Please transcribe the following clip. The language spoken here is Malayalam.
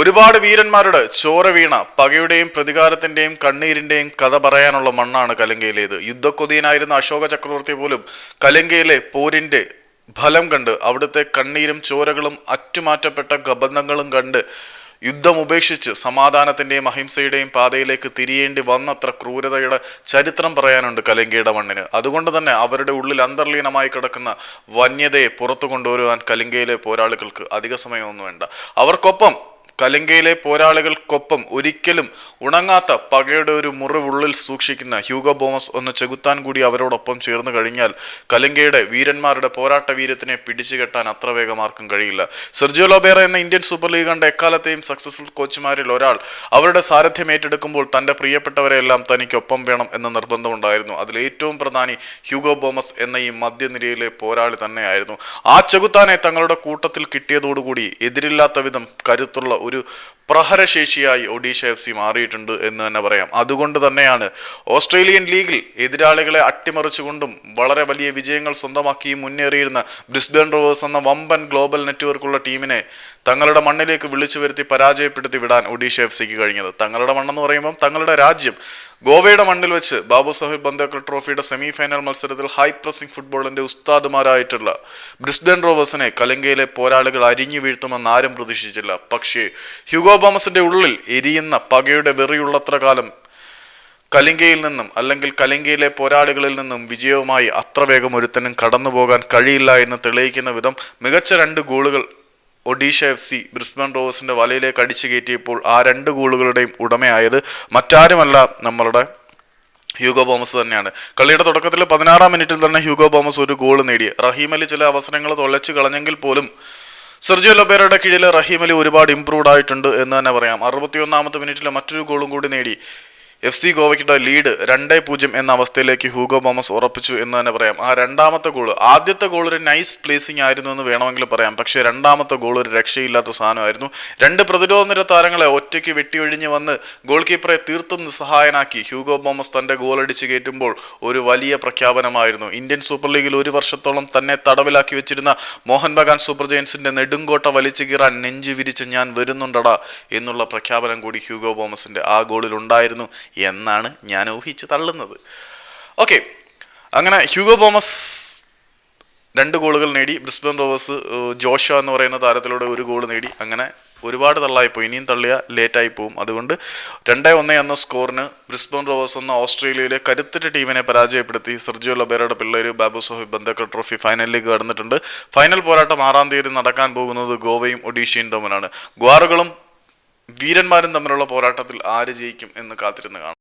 ഒരുപാട് വീരന്മാരുടെ ചോര വീണ പകയുടെയും പ്രതികാരത്തിന്റെയും കണ്ണീരിന്റെയും കഥ പറയാനുള്ള മണ്ണാണ് കലങ്കയിലേത്. യുദ്ധക്കൊതിയനായിരുന്ന അശോക ചക്രവർത്തി പോലും കലങ്കയിലെ പോരിന്റെ ഫലം കണ്ട് അവിടുത്തെ കണ്ണീരും ചോരകളും അറ്റുമാറ്റപ്പെട്ട ഗബന്ധങ്ങളും കണ്ട് യുദ്ധം ഉപേക്ഷിച്ച് സമാധാനത്തിന്റെയും അഹിംസയുടെയും പാതയിലേക്ക് തിരിയേണ്ടി വന്നത്ര ക്രൂരതയുടെ ചരിത്രം പറയാനുണ്ട് കലങ്കയുടെ മണ്ണിന്. അതുകൊണ്ട് തന്നെ അവരുടെ ഉള്ളിൽ അന്തർലീനമായി കിടക്കുന്ന വന്യതയെ പുറത്തു കൊണ്ടുവരുവാൻ കലിങ്കയിലെ പോരാളികൾക്ക് അധിക സമയമൊന്നും വേണ്ട. അവർക്കൊപ്പം കലിംഗയിലെ പോരാളികൾക്കൊപ്പം ഒരിക്കലും ഉണങ്ങാത്ത പകയുടെ ഒരു മുറിവുള്ളിൽ സൂക്ഷിക്കുന്ന ഹ്യൂഗോ ബോമസ് ഒന്ന് ചെകുത്താൻ കൂടി അവരോടൊപ്പം ചേർന്ന് കഴിഞ്ഞാൽ കലങ്കയുടെ വീരന്മാരുടെ പോരാട്ട വീരത്തിനെ പിടിച്ചു കെട്ടാൻ അത്ര വേഗം ആർക്കും കഴിയില്ല. സെർജിയോ ലോബേറ എന്ന ഇന്ത്യൻ സൂപ്പർ ലീഗ് കണ്ട എക്കാലത്തെയും സക്സസ്ഫുൾ കോച്ചുമാരിൽ ഒരാൾ അവരുടെ സാരഥ്യം ഏറ്റെടുക്കുമ്പോൾ തന്റെ പ്രിയപ്പെട്ടവരെല്ലാം തനിക്കൊപ്പം വേണം എന്ന നിർബന്ധമുണ്ടായിരുന്നു അതിൽ ഏറ്റവും പ്രധാനി ഹ്യൂഗോ ബോമസ് എന്ന ഈ മധ്യനിരയിലെ പോരാളി തന്നെയായിരുന്നു. ആ ചെകുത്താനെ തങ്ങളുടെ കൂട്ടത്തിൽ കിട്ടിയതോടുകൂടി എതിരില്ലാത്ത വിധം കരുത്തുള്ള ഒരു പ്രഹരശേഷിയായി ഒഡീഷ എഫ് സി മാറിയിട്ടുണ്ട് എന്ന് തന്നെ പറയാം. അതുകൊണ്ട് തന്നെയാണ് ഓസ്ട്രേലിയൻ ലീഗിൽ എതിരാളികളെ അട്ടിമറിച്ചുകൊണ്ടും വളരെ വലിയ വിജയങ്ങൾ സ്വന്തമാക്കി മുന്നേറിയിരുന്ന ബ്രിസ്ബേൺ റോവേഴ്സ് എന്ന വമ്പൻ ഗ്ലോബൽ നെറ്റ്വർക്കുള്ള ടീമിനെ തങ്ങളുടെ മണ്ണിലേക്ക് വിളിച്ചു വരുത്തി പരാജയപ്പെടുത്തി വിടാൻ ഒഡീഷ എഫ് സിക്ക് കഴിഞ്ഞത്. തങ്ങളുടെ മണ്ണെന്ന് പറയുമ്പോൾ തങ്ങളുടെ രാജ്യം ഗോവയുടെ മണ്ണിൽ വെച്ച് ബാബു സാഹിബ് ബന്ദേക്കർ ട്രോഫിയുടെ സെമി ഫൈനൽ മത്സരത്തിൽ ഹൈ പ്രസിംഗ് ഫുട്ബോളിന്റെ ഉസ്താദുമാരായിട്ടുള്ള ബ്രിസ്ബൻ റോവേഴ്സിനെ കലങ്കയിലെ പോരാളികൾ അരിഞ്ഞു വീഴ്ത്തുമെന്ന് ആരും പ്രതീക്ഷിച്ചില്ല. പക്ഷേ ഹ്യൂഗോ ബോമസിന്റെ ഉള്ളിൽ എരിയുന്ന പകയുടെ വെറിയുള്ളത്ര കാലം കലിംഗയിൽ നിന്നും അല്ലെങ്കിൽ കലിംഗയിലെ പോരാളികളിൽ നിന്നും വിജയവുമായി അത്ര വേഗം ഒരുത്തനും കടന്നു പോകാൻ കഴിയില്ല എന്ന് തെളിയിക്കുന്ന വിധം മികച്ച രണ്ട് ഗോളുകൾ ഒഡീഷ എഫ് സി ബ്രിസ്ബൻ റോവേഴ്സിന്റെ വലയിലേക്ക് അടിച്ചു കയറ്റിയപ്പോൾ ആ രണ്ട് ഗോളുകളുടെയും ഉടമയായത് മറ്റാരുമല്ല നമ്മളുടെ ഹ്യൂഗോ ബോമസ് തന്നെയാണ്. കളിയുടെ തുടക്കത്തിൽ പതിനാറാം മിനിറ്റിൽ തന്നെ ഹ്യൂഗോ ബോമസ് ഒരു ഗോൾ നേടി. റഹീം അലി ചില അവസരങ്ങൾ തൊള്ളച്ചു കളഞ്ഞെങ്കിൽ പോലും സെർജിയോ ലൊബേറയുടെ കീഴിൽ റഹീം അലി ഒരുപാട് ഇംപ്രൂവ്ഡ് ആയിട്ടുണ്ട് എന്ന് തന്നെ പറയാം. അറുപത്തിയൊന്നാമത്തെ മിനിറ്റിൽ മറ്റൊരു ഗോളും കൂടി നേടി. എഫ് സി ഗോവയ്ക്കുടെ ലീഡ് രണ്ടേ പൂജ്യം എന്ന അവസ്ഥയിലേക്ക് ഹൂഗോ ബോമസ് ഉറപ്പിച്ചു എന്ന് തന്നെ പറയാം. ആ രണ്ടാമത്തെ ഗോൾ ആദ്യത്തെ ഗോൾ ഒരു നൈസ് പ്ലേസിംഗ് ആയിരുന്നു എന്ന് വേണമെങ്കിൽ പറയാം. പക്ഷേ രണ്ടാമത്തെ ഗോൾ ഒരു രക്ഷയില്ലാത്ത സാധനമായിരുന്നു. രണ്ട് പ്രതിരോധ നിര താരങ്ങളെ ഒറ്റയ്ക്ക് വെട്ടിയൊഴിഞ്ഞ് വന്ന് ഗോൾ കീപ്പറെ തീർത്തും നിസ്സഹായനാക്കി ഹ്യൂഗോ ബോമസ് തന്റെ ഗോൾ അടിച്ച് കയറ്റുമ്പോൾ ഒരു വലിയ പ്രഖ്യാപനമായിരുന്നു. ഇന്ത്യൻ സൂപ്പർ ലീഗിൽ ഒരു വർഷത്തോളം തന്നെ തടവിലാക്കി വെച്ചിരുന്ന മോഹൻ ബഗാൻ സൂപ്പർ ജയൻസിന്റെ നെടുങ്കോട്ട വലിച്ചു കീറാൻ നെഞ്ചു വിരിച്ച് ഞാൻ വരുന്നുണ്ടടാ എന്നുള്ള പ്രഖ്യാപനം കൂടി ഹ്യൂഗോ ബോമസിന്റെ ആ ഗോളിൽ ഉണ്ടായിരുന്നു. എന്നാണ് ഞാൻ ഊഹിച്ച് തള്ളുന്നത്. ഓക്കെ അങ്ങനെ ഹ്യൂഗോ ബോമസ് രണ്ട് ഗോളുകൾ നേടി. ബ്രിസ്ബൻ റോവേഴ്സ് ജോഷ എന്ന് പറയുന്ന താരത്തിലൂടെ ഒരു ഗോൾ നേടി. അങ്ങനെ ഒരുപാട് തള്ളായിപ്പോയി. ഇനിയും തള്ളിയ ലേറ്റായി പോവും. അതുകൊണ്ട് രണ്ടേ ഒന്ന് എന്ന സ്കോറിന് ബ്രിസ്ബൻ റോവേഴ്സ് എന്ന ഓസ്ട്രേലിയയിലെ കരുത്തറ്റ ടീമിനെ പരാജയപ്പെടുത്തി. സെർജിയോ ലബേറയുടെ പിള്ളേർ ബാബു സോഹിബ് ബന്ധക്കൾ ട്രോഫി ഫൈനലിലേക്ക് കടന്നിട്ടുണ്ട്. ഫൈനൽ പോരാട്ടം ആറാം തീയതി നടക്കാൻ പോകുന്നത് ഗോവയും ഒഡീഷയും തമ്മിലാണ്. ഗ്വാറുകളും വീരന്മാരും തമ്മിലുള്ള പോരാട്ടത്തിൽ ആര് ജയിക്കും എന്ന് കാത്തിരുന്ന് കാണാം.